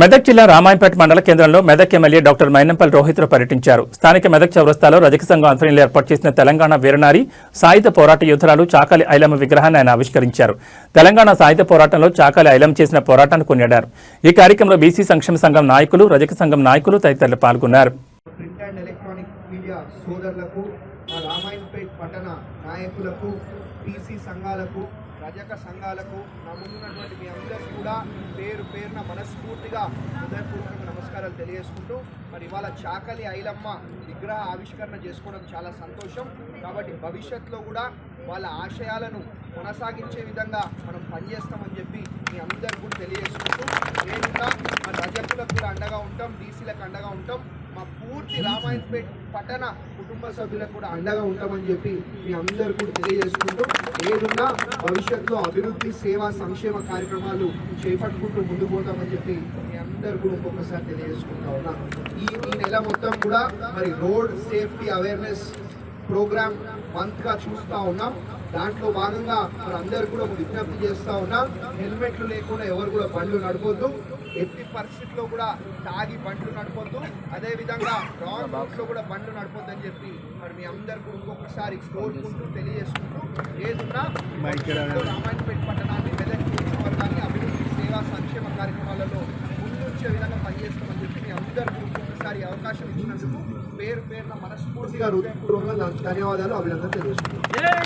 మెదక్ జిల్లా రామాయంపేట మండల కేంద్రంలో మెదక్ ఎమ్మెల్యే డాక్టర్ మైనంపల్లి రోహిత్రావు పర్యటించారు. స్థానిక మెదక్ చౌరస్తాలో రజక సంఘం ఆధ్వర్యంలో ఏర్పాటు చేసిన తెలంగాణ వీరనారి సాయుధ పోరాట యోధురాలు చాకలి ఐలమ్మ విగ్రహాన్ని ఆయన ఆవిష్కరించారు. తెలంగాణ సాయుధ పోరాటంలో చాకలి ఐలమ్మ చేసిన పోరాటాన్ని కొనియాడారు. ఈ కార్యక్రమంలో బీసీ సంక్షేమ సంఘం నాయకులు రజక సంఘం నాయకులు తదితరులు పాల్గొన్నారు. మా రామాయణపేట్ పట్టణ నాయకులకు టీసీ సంఘాలకు రజక సంఘాలకు నా ముందున్నటువంటి మీ అందరికీ కూడా పేరు పేరున మనస్ఫూర్తిగా హృదయపూర్వక నమస్కారాలు తెలియజేసుకుంటూ మరి ఇవాళ చాకలి ఐలమ్మ విగ్రహ ఆవిష్కరణ చేసుకోవడం చాలా సంతోషం. కాబట్టి భవిష్యత్తులో కూడా వాళ్ళ ఆశయాలను కొనసాగించే విధంగా మనం పనిచేస్తామని చెప్పి మీ అందరికీ కూడా తెలియజేసుకుంటూ కూడా మా రజకులకు కూడా అండగా ఉంటాం బీసీలకు అండగా ఉంటాం. మా పూర్తి రామాయణపేట్ పట్టణ కుటుంబ సభ్యులకు కూడా అండగా ఉంటామని చెప్పి మీ అందరు కూడా తెలియజేసుకుంటూ ఏదున్నా భవిష్యత్తులో అభివృద్ధి సేవా సంక్షేమ కార్యక్రమాలు చేపట్టుకుంటూ ముందు పోతామని చెప్పి మీ అందరు కూడా ఇంకొకసారి తెలియజేసుకుంటా ఉన్నా. ఈ ఈ నెల మొత్తం కూడా మరి రోడ్ సేఫ్టీ అవేర్నెస్ ప్రోగ్రామ్ మంత్గా చూస్తా ఉన్నాం. దాంట్లో భాగంగా మరి అందరు కూడా ఒక విజ్ఞప్తి చేస్తా ఉన్నాం హెల్మెట్లు లేకుండా ఎవరు కూడా బండ్లు నడపొద్దు. ఎట్టి పరిస్థితిలో కూడా తాగి బండ్లు నడపొద్దు. అదే విధంగా రాంగ్ రూట్లో కూడా బండ్లు నడపొద్దు అని చెప్పి మరి మీ అందరు కూడా ఇంకొకసారి కోరుకుంటూ తెలియజేసుకుంటూ ఏదున్నా రామాయణపేట పట్టణాన్ని మెదక్ నియోజకవర్గాన్ని అభివృద్ధి సేవా సంక్షేమ కార్యక్రమాలలో ముందుంచే విధంగా పనిచేస్తామని చెప్పి మీ అందరికీ ఇంకొకసారి అవకాశం ఇచ్చినందుకు పేరు పేరున మనస్ఫూర్తిగా హృదయపూర్వకంగా ధన్యవాదాలు. అభినందన తెలియజేస్తున్నాను.